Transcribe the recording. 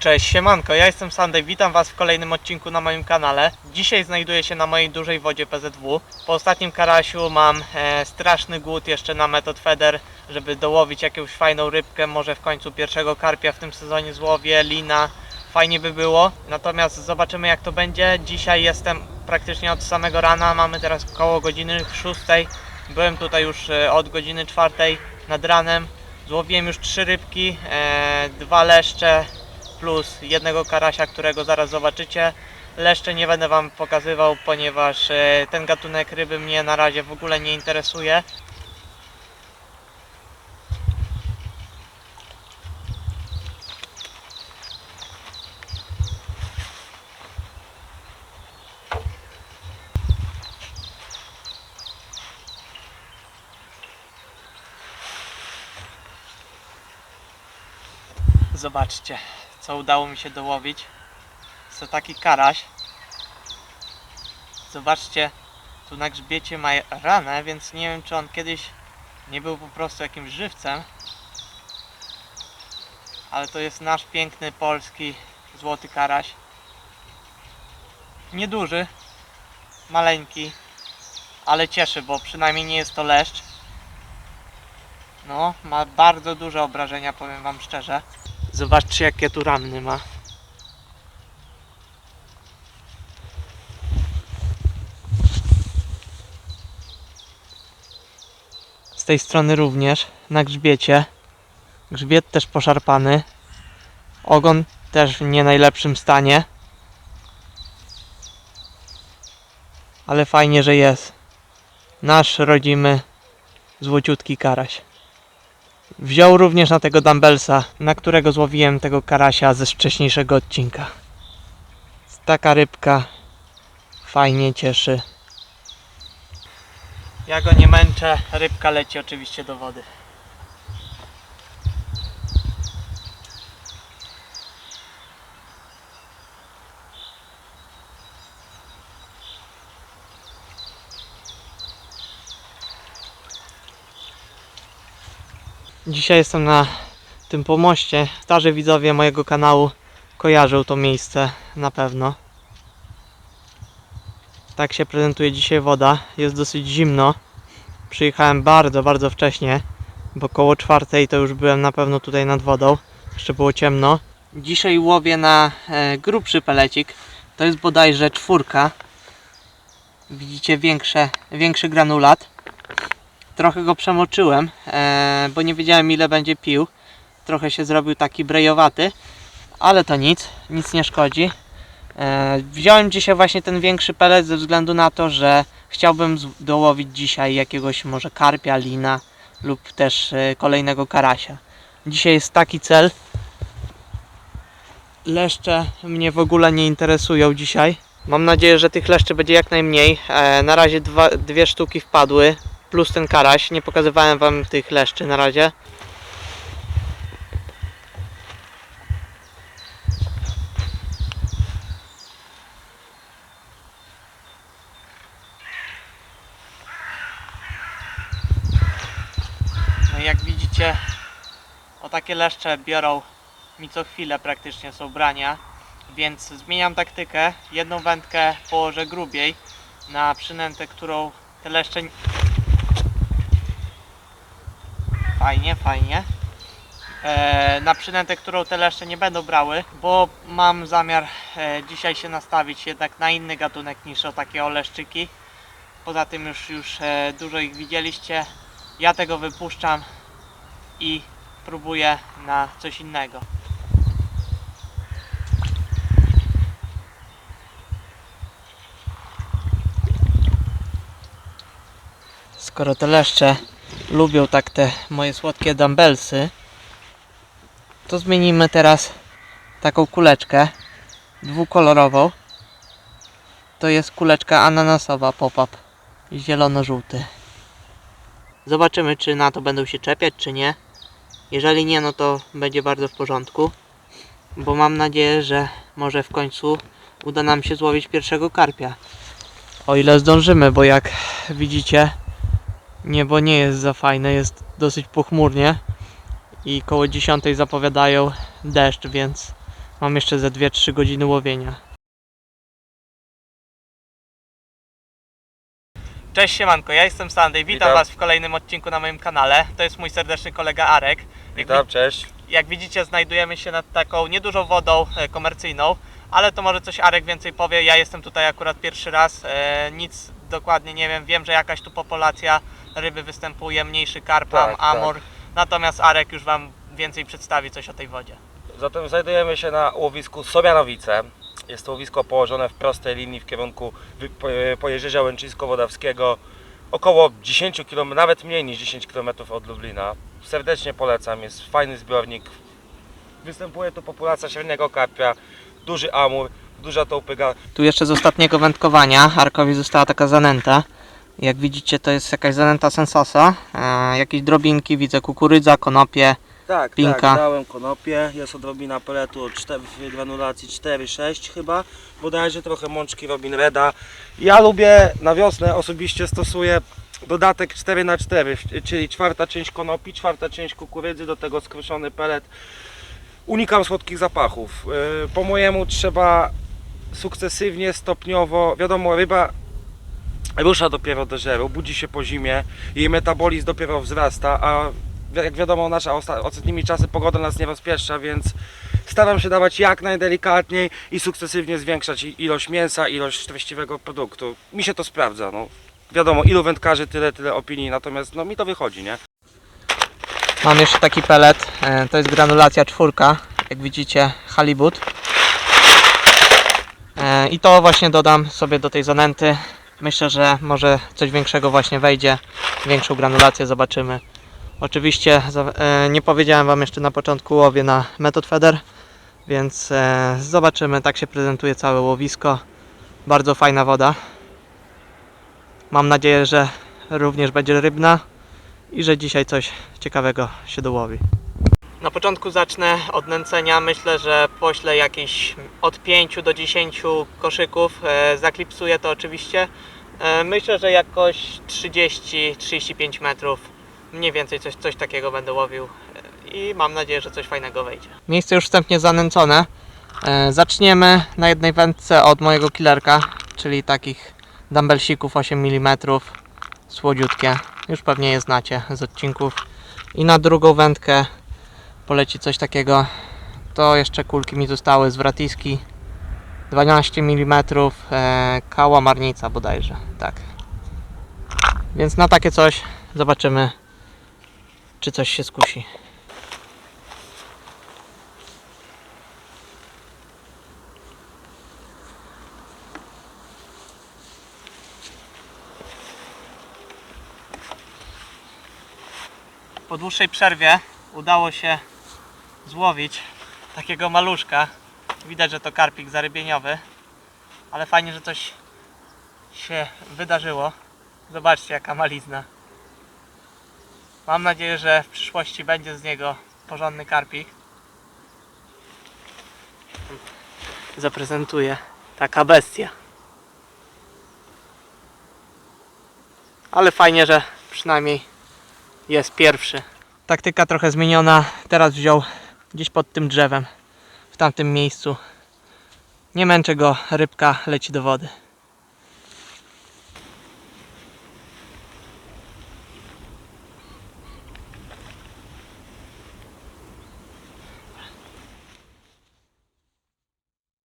Cześć, siemanko, ja jestem Sandej, witam Was w kolejnym odcinku na moim kanale. Dzisiaj znajduję się na mojej dużej wodzie PZW. Po ostatnim karasiu mam e, straszny głód jeszcze na metod feder, żeby dołowić jakąś fajną rybkę, może w końcu pierwszego karpia w tym sezonie złowię, lina. Fajnie by było, natomiast zobaczymy jak to będzie. Dzisiaj jestem praktycznie od samego rana, mamy teraz około godziny 6. Byłem tutaj już e, od godziny 4 nad ranem. Złowiłem już trzy rybki, e, dwa leszcze, plus jednego karasia, którego zaraz zobaczycie. Leszcze nie będę Wam pokazywał, ponieważ e, ten gatunek ryby mnie na razie w ogóle nie interesuje. Zobaczcie, co udało mi się dołowić. To taki karaś. Zobaczcie, tu na grzbiecie ma ranę, więc nie wiem, czy on kiedyś nie był po prostu jakimś żywcem. Ale to jest nasz piękny polski złoty karaś. Nieduży, maleńki, ale cieszy, bo przynajmniej nie jest to leszcz. No, ma bardzo duże obrażenia, powiem Wam szczerze. Zobaczcie jakie tu ranny ma. Z tej strony również na grzbiecie. Grzbiet też poszarpany. Ogon też w nie najlepszym stanie. Ale fajnie, że jest. Nasz rodzimy złociutki karaś. Wziął również na tego dumbbellsa, na którego złowiłem tego karasia ze wcześniejszego odcinka. Taka rybka fajnie cieszy. Ja go nie męczę, rybka leci oczywiście do wody. Dzisiaj jestem na tym pomoście. Starzy widzowie mojego kanału kojarzą to miejsce na pewno. Tak się prezentuje dzisiaj woda. Jest dosyć zimno. Przyjechałem bardzo, bardzo wcześnie, bo koło czwartej to już byłem na pewno tutaj nad wodą. Jeszcze było ciemno. Dzisiaj łowię na e, grubszy pelecik. To jest bodajże czwórka. Widzicie większe, większy granulat. Trochę go przemoczyłem, e, bo nie wiedziałem ile będzie pił. Trochę się zrobił taki brejowaty, ale to nic, nic nie szkodzi. E, wziąłem dzisiaj właśnie ten większy pelet ze względu na to, że chciałbym dołowić dzisiaj jakiegoś może karpia, lina lub też e, kolejnego karasia. Dzisiaj jest taki cel. Leszcze mnie w ogóle nie interesują dzisiaj. Mam nadzieję, że tych leszczy będzie jak najmniej. Na razie dwa, dwie sztuki wpadły, plus ten karaś. Nie pokazywałem wam tych leszczy na razie. No jak widzicie, o takie leszcze biorą mi co chwilę praktycznie są brania, więc zmieniam taktykę. Jedną wędkę położę grubiej na przynętę, którą te leszcze Fajnie, fajnie. E, na przynętę, którą te leszcze nie będą brały, bo mam zamiar e, dzisiaj się nastawić jednak na inny gatunek niż o takie oleszczyki. Poza tym już, już e, dużo ich widzieliście. Ja tego wypuszczam i próbuję na coś innego. Skoro te leszcze lubią tak te moje słodkie dumbbellsy, to zmienimy teraz taką kuleczkę dwukolorową. To jest kuleczka ananasowa pop-up, zielono-żółty. Zobaczymy, czy na to będą się czepiać, czy nie. Jeżeli nie, no to będzie bardzo w porządku. Bo mam nadzieję, że może w końcu uda nam się złowić pierwszego karpia. O ile zdążymy, bo jak widzicie, Niebo nie jest za fajne, jest dosyć pochmurnie i koło 10 zapowiadają deszcz, więc Mam jeszcze ze 2-3 godziny łowienia. Cześć siemanko, ja jestem Sandy, witam, Witam. Was w kolejnym odcinku na moim kanale. To jest mój serdeczny kolega Arek. Jak, Witam, cześć. jak widzicie znajdujemy się nad taką niedużą wodą e, komercyjną, ale to może coś Arek więcej powie. Ja jestem tutaj akurat pierwszy raz, e, nic dokładnie nie wiem. Wiem, że jakaś tu populacja ryby występuje, mniejszy karpam, Tak, amur. Natomiast Arek już Wam więcej przedstawi coś o tej wodzie. Zatem znajdujemy się na łowisku Sobianowice. Jest to łowisko położone w prostej linii w kierunku wy- po- Pojezierza Łęczyńsko-Wodawskiego. Około 10 km, nawet mniej niż 10 km od Lublina. Serdecznie polecam, jest fajny zbiornik. Występuje tu populacja średniego karpia, duży amur, duża tołpyga. Tu jeszcze z ostatniego wędkowania Arkowi została taka zanęta. Jak widzicie to jest jakaś zanęta sensosa, e, jakieś drobinki, widzę kukurydza, konopie. Tak, Pinka. tak, dałem konopie, jest odrobina peletu od czte- w granulacji 4-6 chyba, bodajże trochę mączki Robin Reda. Ja lubię na wiosnę osobiście stosuję dodatek 4 na 4 czyli czwarta część konopi, czwarta część kukurydzy, do tego skruszony pelet. Unikam słodkich zapachów. Yy, Po mojemu trzeba sukcesywnie, stopniowo, wiadomo ryba rusza dopiero do żeru, budzi się po zimie, jej metabolizm dopiero wzrasta, a jak wiadomo nasza osta- ostatnimi czasy pogoda nas nie rozpieszcza, więc staram się dawać jak najdelikatniej i sukcesywnie zwiększać ilość mięsa, ilość treściwego produktu. Mi się to sprawdza, no. Wiadomo, ilu wędkarzy, tyle, tyle opinii, natomiast no mi to wychodzi, nie? Mam jeszcze taki pelet, e, to jest granulacja czwórka, jak widzicie halibut. E, I to właśnie dodam sobie do tej zanęty. Myślę, że może coś większego właśnie wejdzie, większą granulację zobaczymy. Oczywiście e, nie powiedziałem Wam jeszcze na początku łowię na Method Feeder, więc e, zobaczymy, tak się prezentuje całe łowisko. Bardzo fajna woda. Mam nadzieję, że również będzie rybna i że dzisiaj coś ciekawego się dołowi. Na początku zacznę od nęcenia. Myślę, że poślę jakieś od 5 do 10 koszyków. E, zaklipsuję to oczywiście. E, myślę, że jakoś 30-35 metrów. Mniej więcej coś, coś takiego będę łowił. E, I mam nadzieję, że coś fajnego wejdzie. Miejsce już wstępnie zanęcone. Zaczniemy na jednej wędce od mojego killerka, czyli takich dumbbellsików 8 mm. Słodziutkie. Już pewnie je znacie z odcinków. I na drugą wędkę poleci coś takiego. To jeszcze kulki mi zostały z Wratiski. 12 mm e, kała marnica bodajże. Tak. Więc na takie coś zobaczymy, czy coś się skusi. Po dłuższej przerwie udało się złowić takiego maluszka. Widać, że to karpik zarybieniowy, ale fajnie, że coś się wydarzyło. Zobaczcie, jaka malizna. Mam nadzieję, że w przyszłości będzie z niego porządny karpik. Zaprezentuję taka bestia. Ale fajnie, że przynajmniej jest pierwszy. Taktyka trochę zmieniona. Teraz wziął gdzieś pod tym drzewem, w tamtym miejscu. Nie męczę go, rybka leci do wody.